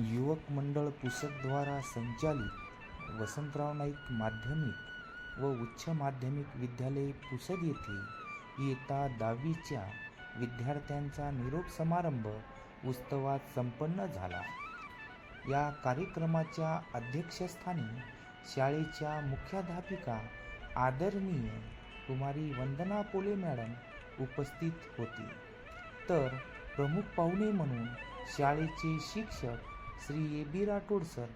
युवक मंडळ पुसदद्वारा संचालित वसंतराव नाईक माध्यमिक व उच्च माध्यमिक विद्यालय पुसद येथे इयत्ता दहावीच्या विद्यार्थ्यांचा निरोप समारंभ उत्सवात संपन्न झाला. या कार्यक्रमाच्या अध्यक्षस्थानी शाळेच्या मुख्याध्यापिका आदरणीय कुमारी वंदना पोले मॅडम उपस्थित होती. तर प्रमुख पाहुणे म्हणून शाळेचे शिक्षक Shri A B Rathod sir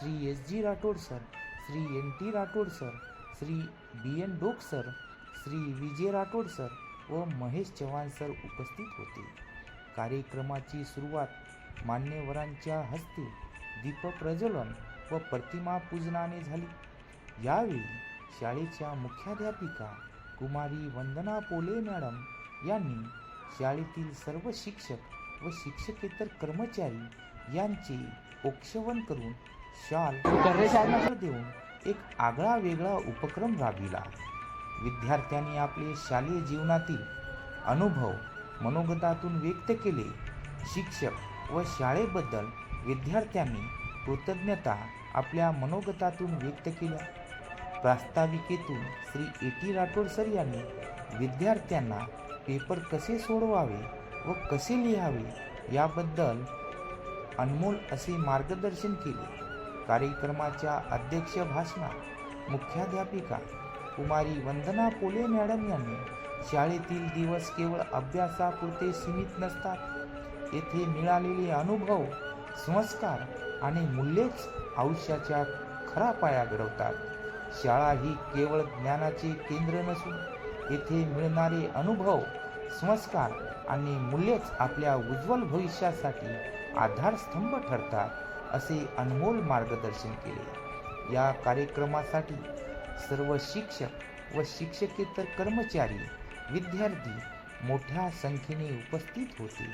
Shri S G Rathod sir Shri N T Rathod sir Shri B N Dok sir Shri Vijay Rathod sir व महेश चव्हाण सर उपस्थित होते. कार्यक्रमाची सुरुवात मान्यवरांच्या हस्ते दीपप्रज्वलन व प्रतिमा पूजनाने झाली. यावेळी शाळेच्या मुख्याध्यापिका कुमारी वंदना पोले मॅडम यांनी शाळेतील सर्व शिक्षक व शिक्षकेतर कर्मचारी यांचे औक्षवण करून शाल देऊन एक आगळा वेगळा उपक्रम राबविला. विद्यार्थ्यांनी आपले शालेय जीवनातील अनुभव मनोगतातून व्यक्त केले. शिक्षक व शाळेबद्दल विद्यार्थ्यांनी कृतज्ञता आपल्या मनोगतातून व्यक्त केल्या. प्रास्ताविकेतून Shri A T Rathod sir यांनी विद्यार्थ्यांना पेपर कसे सोडवावे व कसे लिहावे याबद्दल अनमोल असे मार्गदर्शन केले. कार्यक्रमाच्या अध्यक्ष भाषणात मुख्याध्यापिका कुमारी वंदना पोले मॅडम यांनी. शाळेतील दिवस केवळ अभ्यासापुरते सीमित नसतात. येथे मिळालेले अनुभव संस्कार आणि मूल्येच आयुष्याच्या खरा पाया घडवतात. शाळा ही केवळ ज्ञानाचे केंद्र नसून येथे मिळणारे अनुभव संस्कार आणि मूल्यच आपल्या उज्ज्वल भविष्यासाठी आधारस्तंभ ठरतात असे अनमोल मार्गदर्शन केले. या कार्यक्रमासाठी सर्व शिक्षक व शिक्षकेतर कर्मचारी विद्यार्थी मोठ्या संख्येने उपस्थित होते.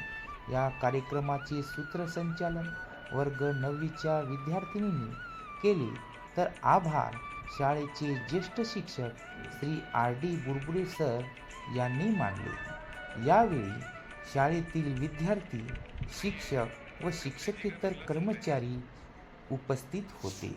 या कार्यक्रमाचे सूत्रसंचालन वर्ग नववीच्या विद्यार्थिनींनी केले. तर आभार. शाळेचे ज्येष्ठ शिक्षक Shri R D Burbure sir यांनी मानले. यावेळी शाळेतील विद्यार्थी शिक्षक व शिक्षकेतर कर्मचारी उपस्थित होते.